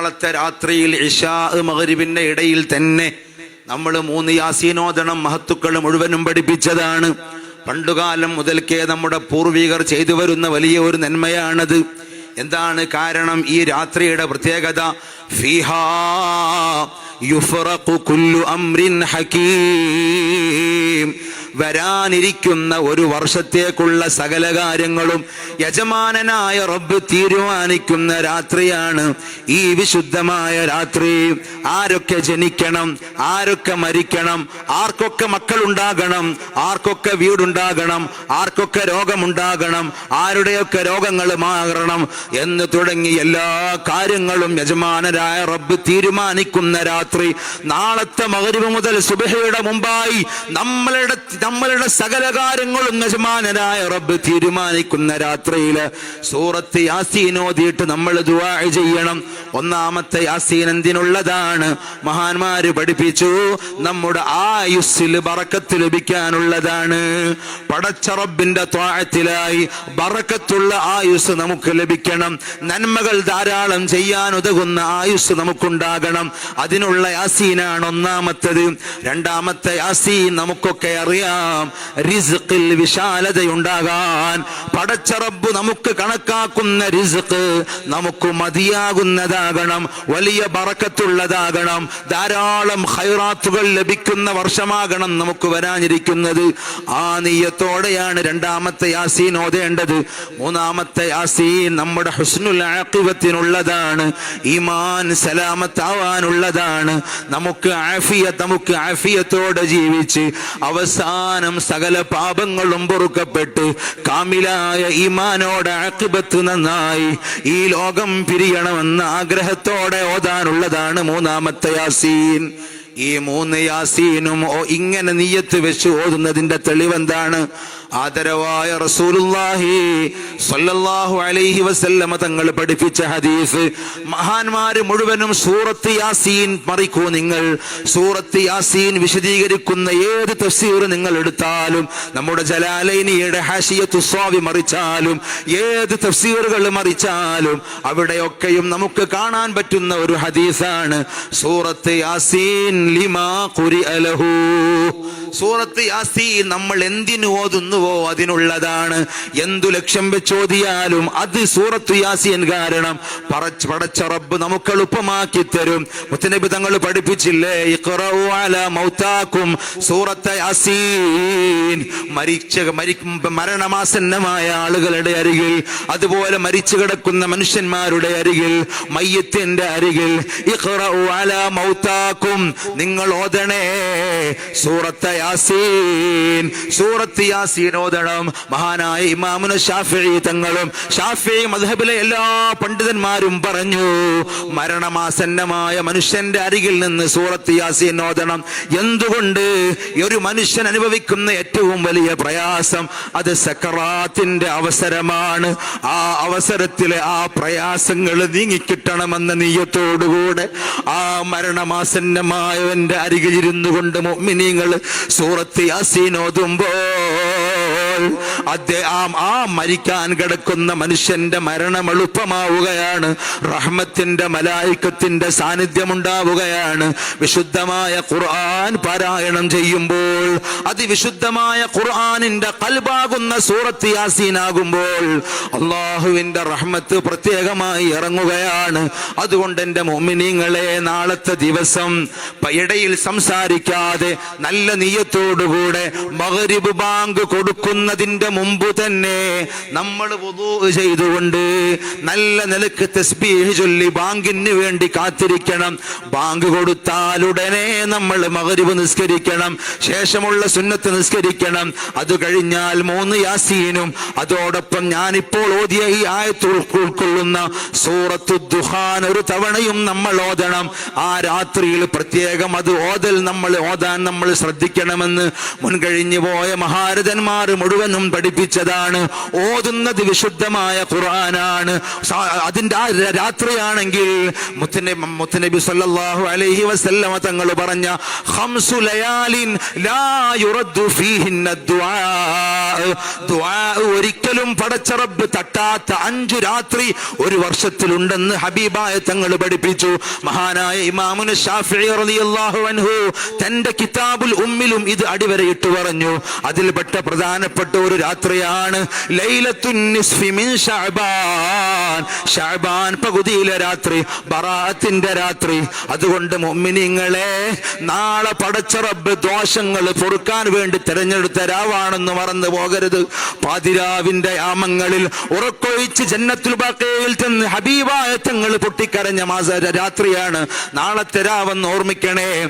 നാളത്തെ രാത്രിയിൽ ഇഷാ മകരുവിന്റെ ഇടയിൽ തന്നെ നമ്മൾ മൂന്ന് യാസീനോദനം മഹത്തുക്കൾ മുഴുവനും പഠിപ്പിച്ചതാണ്. പണ്ടുകാലം മുതൽക്കേ നമ്മുടെ പൂർവികർ ചെയ്തു വരുന്ന വലിയ ഒരു നന്മയാണത്. എന്താണ് കാരണം ഈ രാത്രിയുടെ പ്രത്യേകത? ഫിഹാ യുഫറഖു കുല്ലു അംറിൻ ഹകീം. വരാനിരിക്കുന്ന ഒരു വർഷത്തേക്കുള്ള സകല കാര്യങ്ങളും യജമാനനായ റബ്ബ് തീരുമാനിക്കുന്ന രാത്രിയാണ്. ഈ വിശുദ്ധമായ രാത്രി. ആരൊക്കെ ജനിക്കണം? ആരൊക്കെ മരിക്കണം? ആർക്കൊക്കെ മക്കളുണ്ടാകണം? ആർക്കൊക്കെ വീടുണ്ടാകണം? ആർക്കൊക്കെ രോഗമുണ്ടാകണം? ആരുടെയൊക്കെ രോഗങ്ങൾ മാറണം? എന്ന് തുടങ്ങി എല്ലാ കാര്യങ്ങളും യജമാനരായ റബ്ബ് തീരുമാനിക്കുന്ന രാത്രി. നാളത്തെ മകരിവ് മുതൽ സുബഹയുടെ മുമ്പായി നമ്മളുടെ നമ്മളുടെ സകല കാര്യങ്ങളും യജമാനരായ റബ്ബ് തീരുമാനിക്കുന്ന രാത്രിയിൽ സൂറത്ത് യാസീൻ ഓതിയിട്ട് നമ്മൾ ദുവാ ചെയ്യണം. ഒന്നാമത്തെ യാസീൻ എന്തിനുള്ളതാണ്? മഹാന്മാര് പഠിപ്പിച്ചു നമ്മുടെ ആയുസ്സിൽ ബറക്കത്ത് ലഭിക്കാനുള്ളതാണ്. പടച്ച റബ്ബിന്റെ ത്വാഴത്തിലായി ബറക്കത്തുള്ള ആയുസ് നമുക്ക് ലഭിക്കണം. നന്മകൾ ധാരാളം ചെയ്യാൻ ഉതകുന്ന ആയുസ് നമുക്കുണ്ടാകണം. അതിനുള്ള യാസീനാണ് ഒന്നാമത്തത്. രണ്ടാമത്തെ യാസീൻ നമുക്കൊക്കെ അറിയാം. റിസ്ഖിൽ വിശാലതയുണ്ടാകാൻ. പടച്ച റബ്ബ് നമുക്ക് കണക്കാക്കുന്ന റിസ്ഖ് നമുക്ക് മതിയാകുന്നതാകണം. വലിയ ബറക്കത്തുള്ളതാകണം. ധാരാളം ഹൈറാത്തുകൾ ലഭിക്കുന്ന വർഷമാകണം നമുക്ക് വരാനിരിക്കുന്നത്. ആ നീയത്തോടെയാണ് രണ്ടാമത്തെ യാസീൻ ഓതേണ്ടത്. മൂന്നാമത്തെ യാസീൻ നമ്മുടെ ഹുസ്നുൽ ആഖിബത്തിനുള്ളതാണ് ഈമാൻ സലാമത്താവാനുള്ളതാണ്. നമുക്ക് ആഫിയ നമുക്ക് ആഫിയത്തോടെ ജീവിച്ച് അവസാനം സകല പാപങ്ങളും പൊറുക്കപ്പെട്ട് കാമിലായ ഈമാനോടെ ആക്കിബത്ത് നന്നായി ഈ ലോകം പിരിയണമെന്ന ആഗ്രഹത്തോടെ ഓതാനുള്ളതാണ് മൂന്നാമത്തെ യാസീൻ. ഈ മൂന്ന് യാസീനും ഇങ്ങനെ നീയത്ത് വെച്ച് ഓതുന്നതിന്റെ തെളിവെന്താണ്? ആദരവായ റസൂലുള്ളാഹി സ്വല്ലല്ലാഹു അലൈഹി വസല്ലമ തങ്ങൾ പഠിപ്പിച്ച ഹദീസ് മഹാന്മാര് മുഴുവനും സൂറത്ത് യാസീൻ മറിക്കൂ നിങ്ങൾ. സൂറത്ത് യാസീൻ വിശദീകരിക്കുന്ന ഏത് തഫ്സീർ നിങ്ങൾ എടുത്താലും നമ്മുടെ ജലാലൈനിയുടെ ഹാഷിയത്തു സ്വാവി മറിച്ചാലും ഏത് തഫ്സീറുകൾ മറിച്ചാലും അവിടെയൊക്കെയും നമുക്ക് കാണാൻ പറ്റുന്ന ഒരു ഹദീസാണ്. സൂറത്ത് യാസീൻ ലിമാ കുരി അലഹു സൂറത്ത് യാസീൻ നമ്മൾ എന്തിനു ഓതുന്നുവോ അതിനുള്ളതാണ്? എന്തു ലക്ഷ്യം വെച്ചോതിയാലും അത് സൂറത്തു യാസിയൻ കാരണം. പറച്ച് പടച്ച റബ്ബ് നമുക്ക് എളുപ്പമാക്കി തരും. മുത്തനബി തങ്ങൾ പഠിപ്പിച്ചില്ലേ? മൗതാക്കും സൂറത്ത് യാസീൻ. മരിച്ച മരണമാസന്നമായ ആളുകളുടെ അരികിൽ അതുപോലെ മരിച്ചു കിടക്കുന്ന മനുഷ്യന്മാരുടെ അരികിൽ മയ്യത്തിന്റെ അരികിൽ മൗതാക്കും നിങ്ങൾ ഓതണേ. സൂറത്ത് യാസീൻ. സൂറത്ത് യാസീൻ ഓതണം മഹാനായ ഇമാമുന ഷാഫി തങ്ങളും ഷാഫി മദ്ഹബിലെ എല്ലാ പണ്ഡിതന്മാരും പറഞ്ഞു മരണമാസന്നമായ മനുഷ്യന്റെ അരികിൽ നിന്ന് സൂറത്ത് യാസീൻ ഓതണം. എന്തുകൊണ്ട് ഒരു മനുഷ്യൻ അനുഭവിക്കുന്ന ഏറ്റവും വലിയ പ്രയാസം? അത് സക്കറാത്തിന്റെ അവസരമാണ്. ആ അവസരത്തിലെ ആ പ്രയാസങ്ങൾ നീങ്ങിക്കിട്ടണമെന്ന നീയത്തോടുകൂടെ ആ മരണമാസന്നമായവന്റെ അരികിലിരുന്നു കൊണ്ട് മോമിനിങ്ങൾ സൂറത്ത് യാസീൻ ഓതുമ്പോൾ അദ്ദേഹം ആ മരിക്കാൻ കിടക്കുന്ന മനുഷ്യന്റെ മരണം എളുപ്പമാവുകയാണ്. റഹ്മത്തിന്റെ മലായിക്കത്തിന്റെ സാന്നിധ്യം ഉണ്ടാവുകയാണ് വിശുദ്ധമായ ഖുർആൻ പാരായണം ചെയ്യുമ്പോൾ അതിവിശുദ്ധമായ ഖുർആാനിന്റെ കൽബാകുന്ന സൂറത്ത് യാസീനാകുമ്പോൾ അള്ളാഹുവിന്റെ റഹ്മത്ത് പ്രത്യേകമായി ഇറങ്ങുകയാണ്. അതുകൊണ്ട് എന്റെ മോമിനിങ്ങളെ നാളത്തെ ദിവസം ഇടയിൽ സംസാരിക്കാതെ നല്ല നീയത്തോടുകൂടെ മകരിബ് ബാങ്ക് കൊടുക്കുന്നതിന്റെ മുമ്പ് തന്നെ നമ്മൾ ചെയ്തുകൊണ്ട് നല്ല നിലയ്ക്ക് തസ്ബീഹ് ചൊല്ലി ബാങ്കിന് വേണ്ടി കാത്തിരിക്കണം. ബാങ്ക് കൊടുത്താൽ ഉടനെ നമ്മൾ മഗ്‌രിബ് നിസ്കരിക്കണം. ശേഷമുള്ള സുന്നത്ത് നിസ്കരിക്കണം. അത് കഴിഞ്ഞാൽ മൂന്ന് യാസീനും അതോടൊപ്പം ഞാൻ ഇപ്പോൾ ഓതിയ ഈ ആയത്ത് ഉൾ- ഉൾക്കൊള്ളുന്ന സൂറത്തു ദുഹാൻ ഒരു തവണയും നമ്മൾ ഓതണം. ആ രാത്രിയിൽ പ്രത്യേകം അത് ഓതൽ നമ്മൾ ഓതാൻ നമ്മൾ ശ്രദ്ധിക്കണമെന്ന് മുൻകഴിഞ്ഞു പോയ മഹാരഥന്മാർ മുഴുവൻ മുഴുവനും പഠിപ്പിച്ചതാണ്. ഓതുന്നത് വിശുദ്ധമായ ഖുർആനാണ്. അതിന്റെ ആ രാത്രിയാണെങ്കിൽ മുത്തനബി മുത്തനബി സല്ലല്ലാഹു അലൈഹി വസല്ലമ തങ്ങൾ പറഞ്ഞ ഖംസു ലയാലിൻ ലാ യുറദ്ദു ഫീഹിന്ന ദുആ. ഒരിക്കലും പടച്ച റബ്ബ് തട്ടാത്ത അഞ്ചു രാത്രി ഒരു വർഷത്തിലുണ്ടെന്ന് ഹബീബായ തങ്ങൾ പഠിപ്പിച്ചു. മഹാനായ ഇമാമുന അൻഹു തന്റെ കിതാബുൽ ഉമ്മിലും ഇത് അടിവരയിട്ട് പറഞ്ഞു. അതിൽപ്പെട്ട പ്രധാനപ്പെട്ട ഒരു രാത്രിയാണ് ഷഅബാൻ. പകുതിയിലെ രാത്രി ബറാത്തിന്റെ രാത്രി. അതുകൊണ്ട് മുഅ്മിനീങ്ങളെ നാളെ പടച്ച റബ്ബ് ദോഷങ്ങൾ പൊറുക്കാൻ വേണ്ടി തെരഞ്ഞെടുത്ത രാവാണെന്ന് മറന്നു പോകരുത്. പാതിരാവിന്റെ യാമങ്ങളിൽ ഉറക്കൊഴിച്ച് ജന്നത്തുൽ ബാക്കയിൽ ചെന്ന് ഹബീബായ തങ്ങൾ പൊട്ടിക്കരഞ്ഞ മാസ രാത്രിയാണ്. നാളെ തരാവെന്ന് ഓർമ്മിക്കണേ.